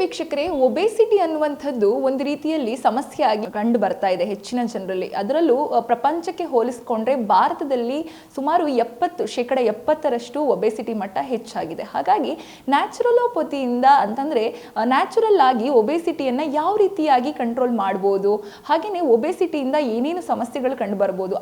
ವೀಕ್ಷಕರೇ, ಒಬೆಸಿಟಿ ಅನ್ನುವಂಥದ್ದು ಒಂದು ರೀತಿಯಲ್ಲಿ ಸಮಸ್ಯೆ ಆಗಿ ಕಂಡು ಬರ್ತಾ ಇದೆ ಹೆಚ್ಚಿನ ಜನರಲ್ಲಿ. ಅದರಲ್ಲೂ ಪ್ರಪಂಚಕ್ಕೆ ಹೋಲಿಸ್ಕೊಂಡ್ರೆ ಭಾರತದಲ್ಲಿ ಸುಮಾರು ಎಪ್ಪತ್ತು, ಶೇಕಡ ಎಪ್ಪತ್ತರಷ್ಟು ಒಬೆಸಿಟಿ ಮಟ್ಟ ಹೆಚ್ಚಾಗಿದೆ. ಹಾಗಾಗಿ, ನ್ಯಾಚುರಲೋಪತಿಯಿಂದ ಅಂತಂದ್ರೆ ನ್ಯಾಚುರಲ್ ಆಗಿ ಒಬೆಸಿಟಿಯನ್ನು ಯಾವ ರೀತಿಯಾಗಿ ಕಂಟ್ರೋಲ್ ಮಾಡ್ಬೋದು ಹಾಗೆಯೇ ಒಬೆಸಿಟಿಯಿಂದ ಏನೇನು ಸಮಸ್ಯೆಗಳು ಕಂಡು ಬರ್ಬೋದು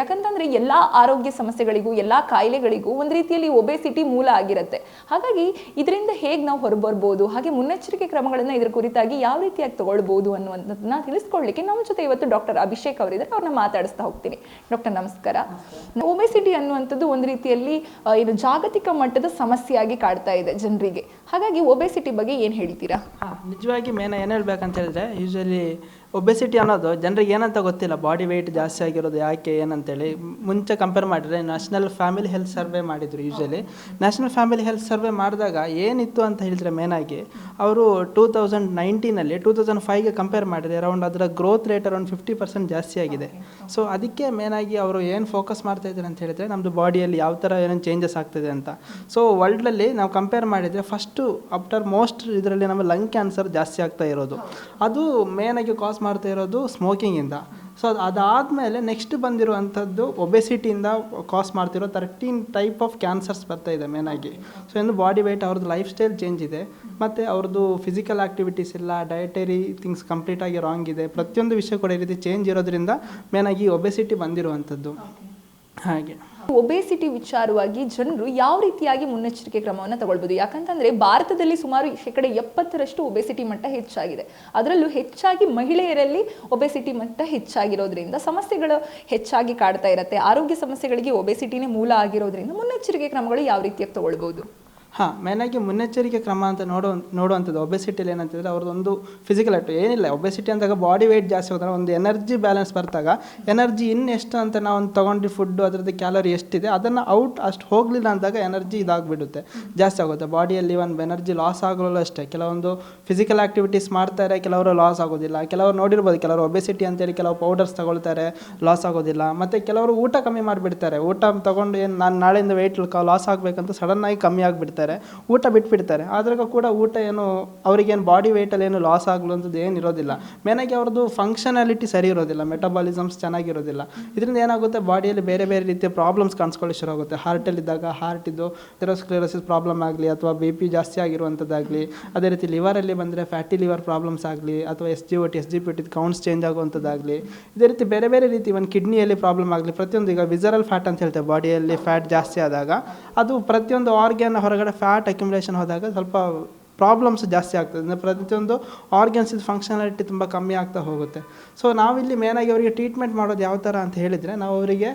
ಯಾಕಂತಂದ್ರೆ ಎಲ್ಲಾ ಆರೋಗ್ಯ ಸಮಸ್ಯೆಗಳಿಗೂ, ಎಲ್ಲಾ ಕಾಯಿಲೆಗಳಿಗೂ ಒಂದು ರೀತಿಯಲ್ಲಿ ಒಬೆಸಿಟಿ ಮೂಲ ಆಗಿರುತ್ತೆ. ಹಾಗಾಗಿ, ಇದರಿಂದ ಹೇಗೆ ನಾವು ಹೊರಬರ್ಬೋದು, ಹಾಗೆ ಮುನ್ನೆಚ್ಚರಿಕೆ ಕ್ರಮಗಳನ್ನ ಇದರ ಕುರಿತಾಗಿ ಯಾವ ರೀತಿಯಾಗಿ ತಗೊಳ್ಬೋದು ಅನ್ನುವಂಥದ್ದನ್ನ ತಿಳಿಸ್ಕೊಳ್ಳಿಕ್ಕೆ ನಮ್ಮ ಜೊತೆ ಇವತ್ತು ಡಾಕ್ಟರ್ ಅಭಿಷೇಕ್ ಅವರಿದ್ದಾರೆ. ಅವ್ರನ್ನ ಮಾತಾಡಿಸ್ತಾ ಹೋಗ್ತೀನಿ. ಡಾಕ್ಟರ್ ನಮಸ್ಕಾರ. ಒಬೆಸಿಟಿ ಅನ್ನುವಂಥದ್ದು ಒಂದು ರೀತಿಯಲ್ಲಿ ಇದು ಜಾಗತಿಕ ಮಟ್ಟದ ಸಮಸ್ಯೆಯಾಗಿ ಕಾಡ್ತಾ ಇದೆ ಜನರಿಗೆ. ಹಾಗಾಗಿ ಒಬೆಸಿಟಿ ಬಗ್ಗೆ ಏನು ಹೇಳ್ತೀರಾ? ನಿಜವಾಗಿ ಮೇನ ಏನು ಹೇಳ್ಬೇಕಂತ ಹೇಳಿದ್ರೆ ಯೂಶಲಿ ಒಬೆಸಿಟಿ ಅನ್ನೋದು ಜನರಿಗೆ ಏನಂತ ಗೊತ್ತಿಲ್ಲ. ಬಾಡಿ ವೆಯ್ಟ್ ಜಾಸ್ತಿ ಆಗಿರೋದು ಯಾಕೆ ಏನಂತೇಳಿ ಮುಂಚೆ ಕಂಪೇರ್ ಮಾಡಿದ್ರೆ ನ್ಯಾಷನಲ್ ಫ್ಯಾಮಿಲಿ ಹೆಲ್ತ್ ಸರ್ವೆ ಮಾಡಿದ್ರು usually. National family health survey ಮಾಡಿದಾಗ ಏನಿತ್ತು ಅಂತ ಹೇಳಿದ್ರೆ ಮೇನಾಗಿ ಅವರು ಟೂ ತೌಸಂಡ್ ನೈನ್ಟೀನಲ್ಲಿ ಟೂ ತೌಸಂಡ್ ಫೈವ್ಗೆ ಕಂಪೇರ್ ಮಾಡಿದೆ ಅರೌಂಡ್ ಅದರ growth rate around fifty percent ಜಾಸ್ತಿ ಆಗಿದೆ. ಸೊ ಅದಕ್ಕೆ ಮೇನಾಗಿ ಅವರು ಏನು ಫೋಕಸ್ ಮಾಡ್ತಾ ಇದ್ದಾರೆ ಅಂತ ಹೇಳಿದ್ರೆ ನಮ್ಮದು ಬಾಡಿಯಲ್ಲಿ ಯಾವ ಥರ ಏನೇನು ಚೇಂಜಸ್ ಆಗ್ತಿದೆ ಅಂತ. ಸೊ ವರ್ಲ್ಡಲ್ಲಿ ನಾವು ಕಂಪೇರ್ ಮಾಡಿದರೆ ಫಸ್ಟು ಆಫ್ಟರ್ ಮೋಸ್ಟ್ ಇದರಲ್ಲಿ ನಮ್ಮ ಲಂಗ್ ಕ್ಯಾನ್ಸರ್ ಜಾಸ್ತಿ ಆಗ್ತಾ ಇರೋದು. ಅದು ಮೇನಾಗಿ ಕಾಸ್ ಮಾಡ್ತಾ ಇರೋದು ಸ್ಮೋಕಿಂಗಿಂದ ಸೊ ಅದು ಅದಾದಮೇಲೆ ನೆಕ್ಸ್ಟ್ ಬಂದಿರುವಂಥದ್ದು ಒಬೆಸಿಟಿಯಿಂದ ಕಾಸ್ ಮಾಡ್ತಿರೋ ತರ್ಟೀನ್ ಟೈಪ್ ಆಫ್ ಕ್ಯಾನ್ಸರ್ಸ್ ಬರ್ತಾ ಇದೆ ಮೇನಾಗಿ ಸೊ ಏನು ಬಾಡಿ ವೆಯ್ಟ್ ಅವ್ರದ್ದು ಲೈಫ್ ಸ್ಟೈಲ್ ಚೇಂಜ್ ಇದೆ. ಮತ್ತು ಅವ್ರದ್ದು ಫಿಸಿಕಲ್ ಆ್ಯಕ್ಟಿವಿಟೀಸ್ ಇಲ್ಲ ಡಯಟರಿ ಥಿಂಗ್ಸ್ ಕಂಪ್ಲೀಟಾಗಿ ರಾಂಗ್ ಇದೆ. ಪ್ರತಿಯೊಂದು ವಿಷಯ ಕೂಡ ಈ ರೀತಿ ಚೇಂಜ್ ಇರೋದ್ರಿಂದ ಮೇನಾಗಿ ಒಬೆಸಿಟಿ ಬಂದಿರುವಂಥದ್ದು. ಹಾಗೆ. ಒಬೇಸಿಟಿ ವಿಚಾರವಾಗಿ ಜನರು ಯಾವ ರೀತಿಯಾಗಿ ಮುನ್ನೆಚ್ಚರಿಕೆ ಕ್ರಮವನ್ನು ತಗೊಳ್ಬೋದು? ಯಾಕಂತಂದ್ರೆ ಭಾರತದಲ್ಲಿ ಸುಮಾರು ಶೇಕಡ ಎಪ್ಪತ್ತರಷ್ಟು ಒಬೆಸಿಟಿ ಮಟ್ಟ ಹೆಚ್ಚಾಗಿದೆ. ಅದರಲ್ಲೂ ಹೆಚ್ಚಾಗಿ ಮಹಿಳೆಯರಲ್ಲಿ ಒಬೆಸಿಟಿ ಮಟ್ಟ ಹೆಚ್ಚಾಗಿರೋದ್ರಿಂದ, ಸಮಸ್ಯೆಗಳು ಹೆಚ್ಚಾಗಿ ಕಾಡ್ತಾ ಇರುತ್ತೆ. ಆರೋಗ್ಯ ಸಮಸ್ಯೆಗಳಿಗೆ ಒಬೆಸಿಟಿನೇ ಮೂಲ ಆಗಿರೋದ್ರಿಂದ ಮುನ್ನೆಚ್ಚರಿಕೆ ಕ್ರಮಗಳು ಯಾವ ರೀತಿಯಾಗಿ ತಗೊಳ್ಬೋದು? ಹಾಂ ಮೇನಾಗಿ ಮುನ್ನೆಚ್ಚರಿಕೆ ಕ್ರಮ ಅಂತ ನೋಡೋ ನೋಡುವಂಥದ್ದು. ಒಬೆಸಿಟಿಲಿ ಏನಂತಂದರೆ ಅವ್ರದ್ದೊಂದು ಫಿಸಿಕಲ್ ಆ್ಯಕ್ಟಿವ್ ಏನಿಲ್ಲ ಒಬೆಸಿಟಿ ಅಂದಾಗ ಬಾಡಿ ವೆಯ್ಟ್ ಜಾಸ್ತಿ ಹೋದಾಗ ಒಂದು ಎನರ್ಜಿ ಬ್ಯಾಲೆನ್ಸ್ ಬರ್ತಾಗ ಎನರ್ಜಿ ಇನ್ನೆಷ್ಟು ಅಂತ ನಾವು ಒಂದು ತೊಗೊಂಡು ಫುಡ್ಡು ಅದರದ್ದು ಕ್ಯಾಲೋರಿ ಎಷ್ಟಿದೆ, ಅದನ್ನು ಔಟ್ ಅಷ್ಟು ಹೋಗಲಿಲ್ಲ ಅಂದಾಗ ಎನರ್ಜಿ ಇದಾಗಿಬಿಡುತ್ತೆ. ಜಾಸ್ತಿ ಆಗುತ್ತೆ. ಬಾಡಿಯಲ್ಲಿ ಒಂದು ಎನರ್ಜಿ ಲಾಸ್ ಆಗಲೂ ಅಷ್ಟೇ. ಕೆಲವೊಂದು ಫಿಸಿಕಲ್ ಆ್ಯಕ್ಟಿವಿಟೀಸ್ ಮಾಡ್ತಾರೆ, ಕೆಲವರು ಲಾಸ್ ಆಗೋದಿಲ್ಲ. ಕೆಲವರು ನೋಡಿರ್ಬೋದು, ಕೆಲವರು ಒಬೆಸಿಟಿ ಅಂತೇಳಿ ಕೆಲವು ಪೌಡರ್ಸ್ ತಗೊಳ್ತಾರೆ ಲಾಸ್ ಆಗೋದಿಲ್ಲ. ಮತ್ತು ಕೆಲವರು ಊಟ ಕಮ್ಮಿ ಮಾಡಿಬಿಡ್ತಾರೆ. ಊಟ ತಗೊಂಡು ಏನು ನಾನು ನಾಳೆಯಿಂದ ವೆಯ್ಟ್ ಲಾಸ್ ಆಗಬೇಕಂತ ಸಡನ್ನಾಗಿ ಕಮ್ಮಿ ಆಗಿಬಿಡ್ತಾರೆ ಊಟ ಬಿಟ್ಬಿಡ್ತಾರೆ. ಆದ್ರಾಗ ಕೂಡ ಊಟ ಏನು, ಅವ್ರಿಗೇನು ಬಾಡಿ ವೆಯ್ಟಲ್ಲಿ ಏನು ಲಾಸ್ ಆಗಲಂಥದ್ದು ಏನು ಇರೋದಿಲ್ಲ. ಮೇನಾಗಿ ಅವ್ರದ್ದು ಫಂಕ್ಷನಾಲಿಟಿ ಸರಿ ಇರೋದಿಲ್ಲ ಮೆಟಬಾಲಿಸಮ್ಸ್ ಚೆನ್ನಾಗಿರೋದಿಲ್ಲ. ಇದರಿಂದ ಏನಾಗುತ್ತೆ ಬಾಡಿಯಲ್ಲಿ ಬೇರೆ ಬೇರೆ ರೀತಿಯ ಪ್ರಾಬ್ಲಮ್ಸ್ ಕಾಣಿಸ್ಕೊಳ್ಳಿ ಶುರು ಆಗುತ್ತೆ. ಹಾರ್ಟಲ್ಲಿದ್ದಾಗ ಹಾರ್ಟಿದ್ದು ಥೆರೋಸ್ಕ್ಲೆರೋಸಿಸ್ ಪ್ರಾಬ್ಲಮ್ ಆಗಲಿ, ಅಥವಾ ಬಿ ಪಿ ಜಾಸ್ತಿ ಆಗಿರುವಂಥದ್ದಾಗಲಿ, ಅದೇ ರೀತಿ ಲಿವರಲ್ಲಿ ಬಂದರೆ ಫ್ಯಾಟಿ ಲಿವರ್ ಪ್ರಾಬ್ಲಮ್ಸ್ ಆಗಲಿ, ಅಥವಾ S G O T S G P T counts change ಆಗುವಂಥದ್ದಾಗಲಿ, ಇದೇ ರೀತಿ ಬೇರೆ ಬೇರೆ ರೀತಿ ಒಂದು ಕಿಡ್ನಿಯಲ್ಲಿ ಪ್ರಾಬ್ಲಮ್ ಆಗಲಿ, ಪ್ರತಿಯೊಂದು ಈಗ ವಿಸರಲ್ ಫ್ಯಾಟ್ ಅಂತ ಹೇಳ್ತೇವೆ. ಬಾಡಿಯಲ್ಲಿ ಫ್ಯಾಟ್ ಜಾಸ್ತಿ ಆದಾಗ, ಅದು ಪ್ರತಿಯೊಂದು ಆರ್ಗ್ಯಾನ್ ಹೊರಗಡೆ ಫ್ಯಾಟ್ ಅಕ್ಯುಮುಲೇಷನ್ ಹೋದಾಗ ಸ್ವಲ್ಪ ಪ್ರಾಬ್ಲಮ್ಸ್ ಜಾಸ್ತಿ ಆಗ್ತದೆ. ಅಂದರೆ ಪ್ರತಿಯೊಂದು ಆರ್ಗನ್ಸ್ ಫಂಕ್ಷನಾಲಿಟಿ ತುಂಬ ಕಮ್ಮಿ ಆಗ್ತಾ ಹೋಗುತ್ತೆ. ಸೊ ನಾವಿಲ್ಲಿ ಮೇನಾಗಿ ಅವರಿಗೆ ಟ್ರೀಟ್ಮೆಂಟ್ ಮಾಡೋದು ಯಾವ ಥರ ಅಂತ ಹೇಳಿದರೆ ನಾವು ಅವರಿಗೆ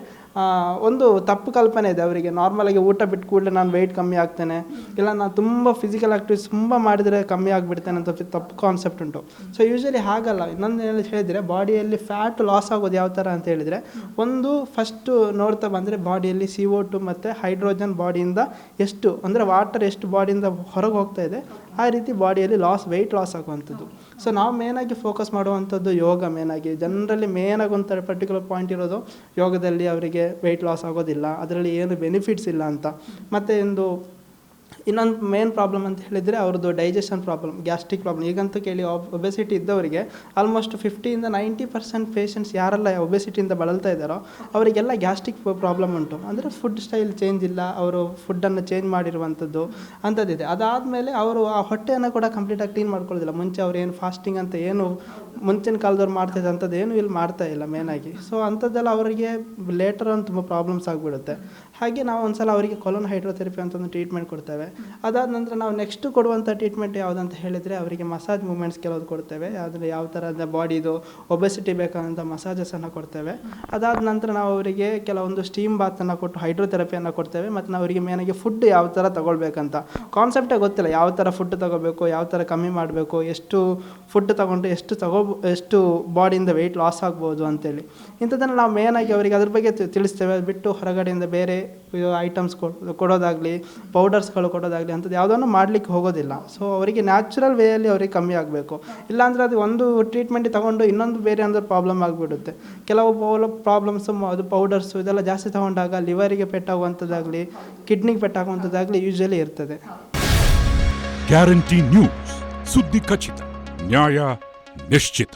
ಒಂದು ತಪ್ಪು ಕಲ್ಪನೆ ಇದೆ ಅವರಿಗೆ. ನಾರ್ಮಲಾಗಿ ಊಟ ಬಿಟ್ಟು ಕೂಡಲೇ ನಾನು ವೆಯ್ಟ್ ಕಮ್ಮಿ ಆಗ್ತೇನೆ. ಇಲ್ಲ, ನಾನು ತುಂಬ ಫಿಸಿಕಲ್ ಆ್ಯಕ್ಟಿವಿಸ್ ತುಂಬ ಮಾಡಿದರೆ ಕಮ್ಮಿ ಆಗಿಬಿಡ್ತೇನೆ ಅಂತ ತಪ್ಪು ಕಾನ್ಸೆಪ್ಟ್ ಉಂಟು. ಸೊ ಯೂಶಲಿ ಹಾಗಲ್ಲ. ಇನ್ನೊಂದು ಏನು ಹೇಳಿದರೆ ಬಾಡಿಯಲ್ಲಿ ಫ್ಯಾಟ್ ಲಾಸ್ ಆಗೋದು ಯಾವ ಥರ ಅಂತ ಹೇಳಿದರೆ, ಒಂದು ಫಸ್ಟು ನೋಡ್ತಾ ಬಂದರೆ ಬಾಡಿಯಲ್ಲಿ ಸಿ ಓ ಟು ಮತ್ತು ಹೈಡ್ರೋಜನ್ ಬಾಡಿಯಿಂದ ಎಷ್ಟು, ಅಂದರೆ ವಾಟರ್ ಎಷ್ಟು ಬಾಡಿಯಿಂದ ಹೊರಗೆ ಹೋಗ್ತಾ ಇದೆ ಆ ರೀತಿ ಬಾಡಿಯಲ್ಲಿ ಲಾಸ್ ವೆಯ್ಟ್ ಲಾಸ್ ಆಗುವಂಥದ್ದು. ಸೊ ನಾವು ಮೇನಾಗಿ ಫೋಕಸ್ ಮಾಡುವಂಥದ್ದು ಯೋಗ ಮೇನಾಗಿ ಜನರಲ್ಲಿ ಮೇನಾಗಿ ಒಂದು ಪರ್ಟಿಕ್ಯುಲರ್ ಪಾಯಿಂಟ್ ಇರೋದು ಯೋಗದಲ್ಲಿ ಅವರಿಗೆ ವೆಯ್ಟ್ ಲಾಸ್ ಆಗೋದಿಲ್ಲ. ಅದರಲ್ಲಿ ಏನು ಬೆನಿಫಿಟ್ಸ್ ಇಲ್ಲ ಅಂತ. ಮತ್ತು ಒಂದು ಇನ್ನೊಂದು ಮೇನ್ ಪ್ರಾಬ್ಲಮ್ ಅಂತ ಹೇಳಿದರೆ ಅವ್ರದ್ದು ಡೈಜೆಷನ್ ಪ್ರಾಬ್ಲಮ್ ಗ್ಯಾಸ್ಟ್ರಿಕ್ ಪ್ರಾಬ್ಲಮ್ ಈಗಂತೂ ಕೇಳಿ ಒಬೆಸಿಟಿ ಇದ್ದವರಿಗೆ ಆಲ್ಮೋಸ್ಟ್ ಫಿಫ್ಟಿಯಿಂದ ನೈಂಟಿ ಪರ್ಸೆಂಟ್ ಪೇಷಂಟ್ಸ್ ಯಾರೆಲ್ಲ ಒಬೆಸಿಟಿಯಿಂದ ಬಳಲ್ತಾ ಇದ್ದಾರೋ ಅವರಿಗೆಲ್ಲ ಗ್ಯಾಸ್ಟ್ರಿಕ್ ಪ್ರಾಬ್ಲಮ್ ಉಂಟು. ಅಂದರೆ ಫುಡ್ ಸ್ಟೈಲ್ ಚೇಂಜ್ ಇಲ್ಲ, ಅವರು ಫುಡ್ಡನ್ನು ಚೇಂಜ್ ಮಾಡಿರುವಂಥದ್ದು ಅಂಥದ್ದಿದೆ. ಅದಾದಮೇಲೆ ಅವರು ಆ ಹೊಟ್ಟೆಯನ್ನು ಕೂಡ ಕಂಪ್ಲೀಟಾಗಿ ಕ್ಲೀನ್ ಮಾಡ್ಕೊಳ್ಳೋದಿಲ್ಲ. ಮುಂಚೆ ಅವ್ರು ಏನು ಫಾಸ್ಟಿಂಗ್ ಅಂತ ಏನು ಮುಂಚಿನ ಕಾಲದವ್ರು ಮಾಡ್ತಿದ್ದೆ ಅಂಥದ್ದು ಏನು ಇಲ್ಲಿ ಮಾಡ್ತಾ ಇಲ್ಲ ಮೇನಾಗಿ ಸೊ ಅಂಥದ್ದೆಲ್ಲ ಅವರಿಗೆ ಲೇಟರ್ ಅಂತ ತುಂಬ ಪ್ರಾಬ್ಲಮ್ಸ್ ಆಗಿಬಿಡುತ್ತೆ. ಹಾಗೆ ನಾವು ಒಂದ್ಸಲ ಅವರಿಗೆ ಕೊಲೋನ್ ಹೈಡ್ರೋಥೆರಪಿ ಅಂತ ಒಂದು ಟ್ರೀಟ್ಮೆಂಟ್ ಕೊಡ್ತೇವೆ. ಅದಾದ ನಂತರ ನಾವು ನೆಕ್ಸ್ಟ್ ಕೊಡುವಂಥ ಟ್ರೀಟ್ಮೆಂಟ್ ಯಾವುದಂತ ಹೇಳಿದರೆ ಅವರಿಗೆ ಮಸಾಜ್ ಮೂಮೆಂಟ್ಸ್ ಕೆಲವು ಕೊಡ್ತೇವೆ. ಆದರೆ ಯಾವ ಥರದ ಬಾಡಿದು ಒಬೆಸಿಟಿ ಬೇಕಾದಂಥ ಮಸಾಜಸನ್ನು ಕೊಡ್ತೇವೆ. ಅದಾದ ನಂತರ ನಾವು ಅವರಿಗೆ ಕೆಲವೊಂದು ಸ್ಟೀಮ್ ಬಾತನ್ನು ಕೊಟ್ಟು ಹೈಡ್ರೋಥೆರಪಿಯನ್ನು ಕೊಡ್ತೇವೆ. ಮತ್ತು ನಾವು ಅವರಿಗೆ ಮೇನಾಗಿ ಫುಡ್ ಯಾವ ಥರ ತಗೊಳ್ಬೇಕಂತ. ಕಾನ್ಸೆಪ್ಟೇ ಗೊತ್ತಿಲ್ಲ ಯಾವ ಥರ ಫುಡ್ ತಗೋಬೇಕು, ಯಾವ ಥರ ಕಮ್ಮಿ ಮಾಡಬೇಕು, ಎಷ್ಟು ಫುಡ್ ತಗೊಂಡು ಎಷ್ಟು ತಗೋ, ಎಷ್ಟು ಬಾಡಿಯಿಂದ ವೆಯ್ಟ್ ಲಾಸ್ ಆಗ್ಬೋದು ಅಂತೇಳಿ. ಇಂಥದ್ದನ್ನು ನಾವು ಮೇನಾಗಿ ಅವರಿಗೆ ಅದ್ರ ಬಗ್ಗೆ ತಿಳಿಸ್ತೇವೆ. ಬಿಟ್ಟು ಹೊರಗಡೆಯಿಂದ ಬೇರೆ ಐಟಮ್ಸ್ ಕೊಡೋದಾಗಲಿ ಪೌಡರ್ಸ್ಗಳು ಕೊಡೋದಾಗಲಿ ಅಂಥದ್ದು ಯಾವುದನ್ನು ಮಾಡಲಿಕ್ಕೆ ಹೋಗೋದಿಲ್ಲ. ಸೊ ಅವರಿಗೆ ನ್ಯಾಚುರಲ್ ವೇಯಲ್ಲಿ ಅವರಿಗೆ ಕಮ್ಮಿ ಆಗಬೇಕು. ಇಲ್ಲಾಂದರೆ ಅದು ಒಂದು ಟ್ರೀಟ್ಮೆಂಟ್ ತಗೊಂಡು ಇನ್ನೊಂದು ಬೇರೆ ಅಂದರೆ ಪ್ರಾಬ್ಲಮ್ ಆಗಿಬಿಡುತ್ತೆ. ಕೆಲವು ಪ್ರಾಬ್ಲಮ್ಸು ಅದು ಪೌಡರ್ಸು ಇದೆಲ್ಲ ಜಾಸ್ತಿ ತಗೊಂಡಾಗ ಲಿವರಿಗೆ ಪೆಟ್ಟಾಗುವಂಥದ್ದಾಗಲಿ ಕಿಡ್ನಿಗೆ ಪೆಟ್ಟಾಗುವಂಥದ್ದಾಗಲಿ ಯೂಶಲಿ ಇರ್ತದೆ. ಗ್ಯಾರಂಟಿ ನ್ಯೂಸ್ ಸುದ್ದಿ ಖಚಿತ, ನ್ಯಾಯ ನಿಶ್ಚಿತ.